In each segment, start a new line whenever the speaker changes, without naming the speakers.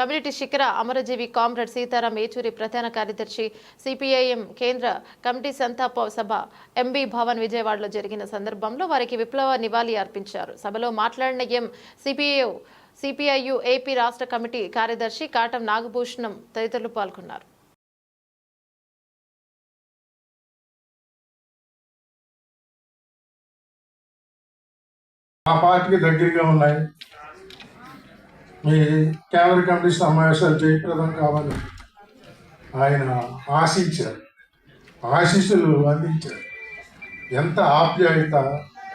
Community శిఖర అమరజీవి comrade Sitaram Yechury ప్రధాన కార్యదర్శి సిపిఐఎం కేంద్ర కమిటీ సంతాప సభ ఎంబీ భవన్ విజయవాడలో జరిగిన సందర్భంలో వారికి విప్లవ నివాళి అర్పించారు. సభలో మాట్లాడిన ఎం సిపిఐ సిపిఐయు ఏపీ రాష్ట్ర కమిటీ కార్యదర్శి కాటం నాగభూషణం తదితరులు పాల్గొన్నారు.
మా పార్టీకి దగ్గరగా ఉన్నాయి. మీ కేంద్ర కమిటీ సమావేశాలు జయప్రదం కావాలి ఆయన ఆశించారు. ఆశీస్సులు అందించారు. ఎంత ఆప్యాయత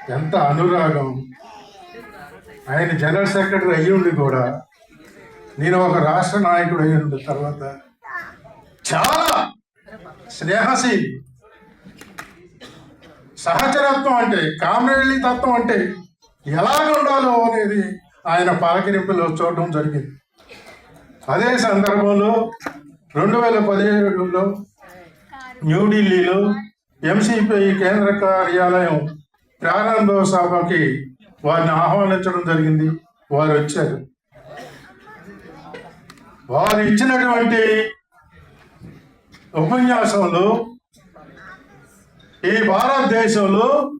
ఎంత అనురాగం. ఆయన జనరల్ సెక్రటరీ అయ్యుండి కూడా నేను ఒక రాష్ట్ర నాయకుడు అయ్యుండి తర్వాత చాలా స్నేహశీలి. సహచరత్వం అంటే కామ్రేడ్లీ తత్వం అంటే ఎలాగ ఉండాలో అనేది ఆయన పలకరింపులు చూడడం జరిగింది. అదే సందర్భంలో రెండు వేల పదిహేడులో న్యూఢిల్లీలో ఎంసీపీ కేంద్ర కార్యాలయం ప్రారంభోత్సవకి సభకి వారిని ఆహ్వానించడం జరిగింది. వారు వచ్చారు. వారు ఇచ్చినటువంటి ఉపన్యాసంలో ఈ భారతదేశంలో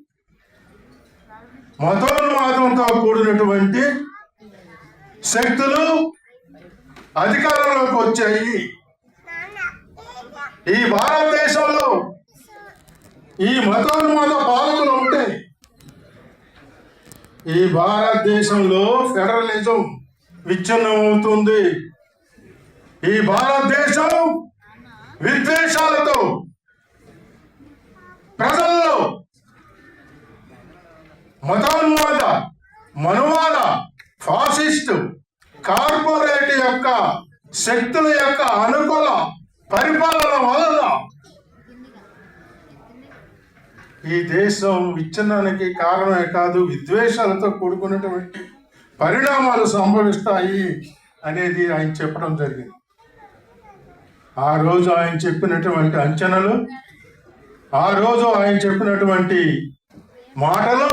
మతోన్మాదంతో కూడినటువంటి శక్తులు అధికారంలోకి వచ్చాయి. ఈ భారతదేశంలో ఈ మతోన్మత పాలకులు ఉంటే ఈ భారతదేశంలో ఫెడరలిజం విచ్ఛిన్నం అవుతుంది ఈ భారతదేశం విద్వేషాలతో ప్రజల్లో మతోన్మాద మనో ఫాసిస్ట్ కార్పొరేట్ యొక్క శక్తుల యొక్క అనుకూల పరిపాలన వలన ఈ దేశం విచ్ఛిన్నానికి కారణమే కాదు విద్వేషాలతో కూడుకున్నటువంటి పరిణామాలు సంభవిస్తాయి అనేది ఆయన చెప్పడం జరిగింది. ఆ రోజు ఆయన చెప్పినటువంటి అంచనలు ఆ రోజు ఆయన చెప్పినటువంటి మాటలు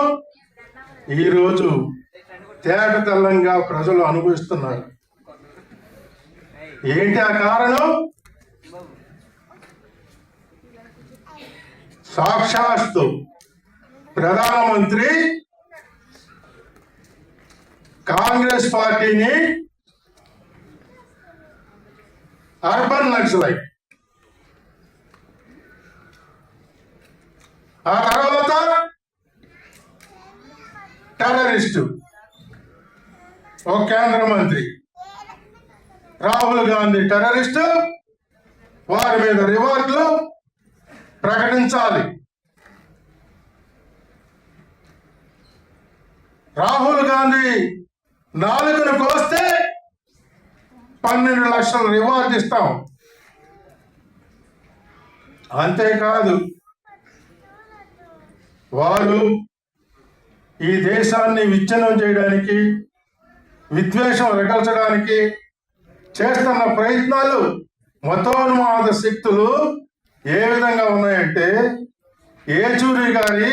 ఈరోజు తేట తెల్లంగా ప్రజలు అనుభవిస్తున్నారు. ఏంటి ఆ కారణం? సాక్షాత్తు ప్రధానమంత్రి కాంగ్రెస్ పార్టీని అర్బన్ నక్సలైట్. ఆ తర్వాత టెర్రరిస్టు. ఒక కేంద్ర మంత్రి. రాహుల్ గాంధీ టెర్రరిస్టు వారి మీద రివార్డులు ప్రకటించాలి. రాహుల్ గాంధీ నాలుగును కోస్తే పన్నెండు లక్షలు రివార్డు ఇస్తాం. అంతేకాదు వారు ఈ దేశాన్ని విచ్ఛిన్నం చేయడానికి విద్వేషం రగల్చడానికి చేస్తున్న ప్రయత్నాలు మతోన్మాద శక్తులు ఏ విధంగా ఉన్నాయంటే ఏచూరి గారి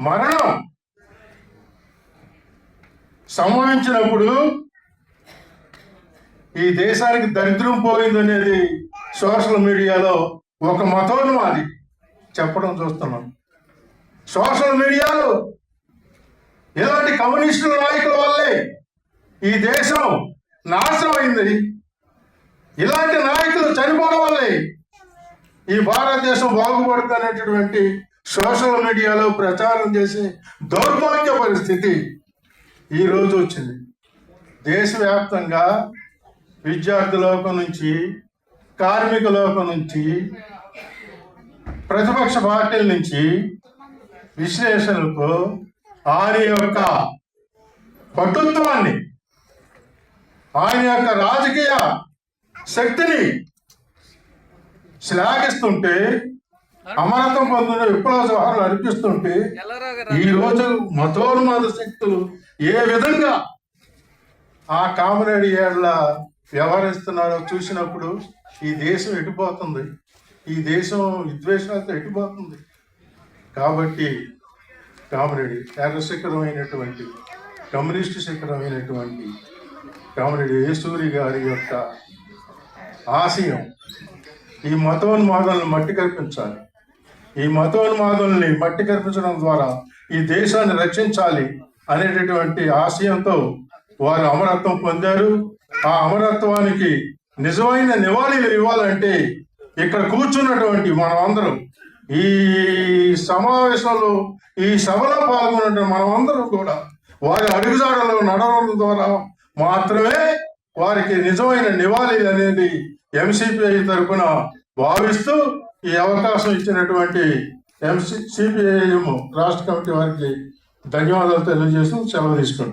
మరణం సంభవించినప్పుడు ఈ దేశానికి దరిద్రం పోయిందనేది సోషల్ మీడియాలో ఒక మతోన్మాది చెప్పడం చూస్తున్నాం. సోషల్ మీడియాలో ఇలాంటి కమ్యూనిస్టుల నాయకుల వల్లే ఈ దేశం నాశనం అయింది ఇలాంటి నాయకులు చనిపోవడం వల్లే ఈ భారతదేశం బాగుపడుతున్నటువంటి సోషల్ మీడియాలో ప్రచారం చేసే దౌర్భాగ్య పరిస్థితి ఈ రోజు వచ్చింది. దేశవ్యాప్తంగా విద్యార్థి లోకం నుంచి కార్మిక లోకం నుంచి ప్రతిపక్ష పార్టీల నుంచి విశ్లేషణలకు ఆయన యొక్క పటుత్వాన్ని ఆయన యొక్క రాజకీయ శక్తిని శ్లాఘిస్తుంటే అమరత్వం పొందిన విప్లవ జవహర్లు అర్పిస్తుంటే ఈ రోజు మతోన్మాద శక్తులు ఏ విధంగా ఆ కామరేడ్ ఏళ్ళ వ్యవహరిస్తున్నారో చూసినప్పుడు ఈ దేశం ఎటుపోతుంది? ఈ దేశం విద్వేషాలతో ఎటుపోతుంది? కాబట్టి కామరేడ్ ఎర్ర శిఖరమైనటువంటి కమ్యూనిస్టు శిఖరమైనటువంటి కామరెడ్డి యేసూరి గారి యొక్క ఆశయం ఈ మతోన్మాదాలను మట్టి కల్పించాలి ఈ మతోన్మాదుల్ని మట్టి కల్పించడం ద్వారా ఈ దేశాన్ని రక్షించాలి అనేటటువంటి ఆశయంతో వారు అమరత్వం పొందారు. ఆ అమరత్వానికి నిజమైన నివాళులు ఇవ్వాలంటే ఇక్కడ కూర్చున్నటువంటి మనం అందరం ఈ సమావేశంలో ఈ సభలో పాల్గొన్న మనం అందరం కూడా వారి అడుగుజాడలో నడవడం ద్వారా మాత్రమే వారికి నిజమైన నివాళి అనేది ఎంసీపీఐ తరఫున భావిస్తూ ఈ అవకాశం ఇచ్చినటువంటి ఎంసీ సిపిఐఎం రాష్ట్ర కమిటీ వారికి ధన్యవాదాలు తెలియజేస్తూ సెలవు తీసుకుంటాం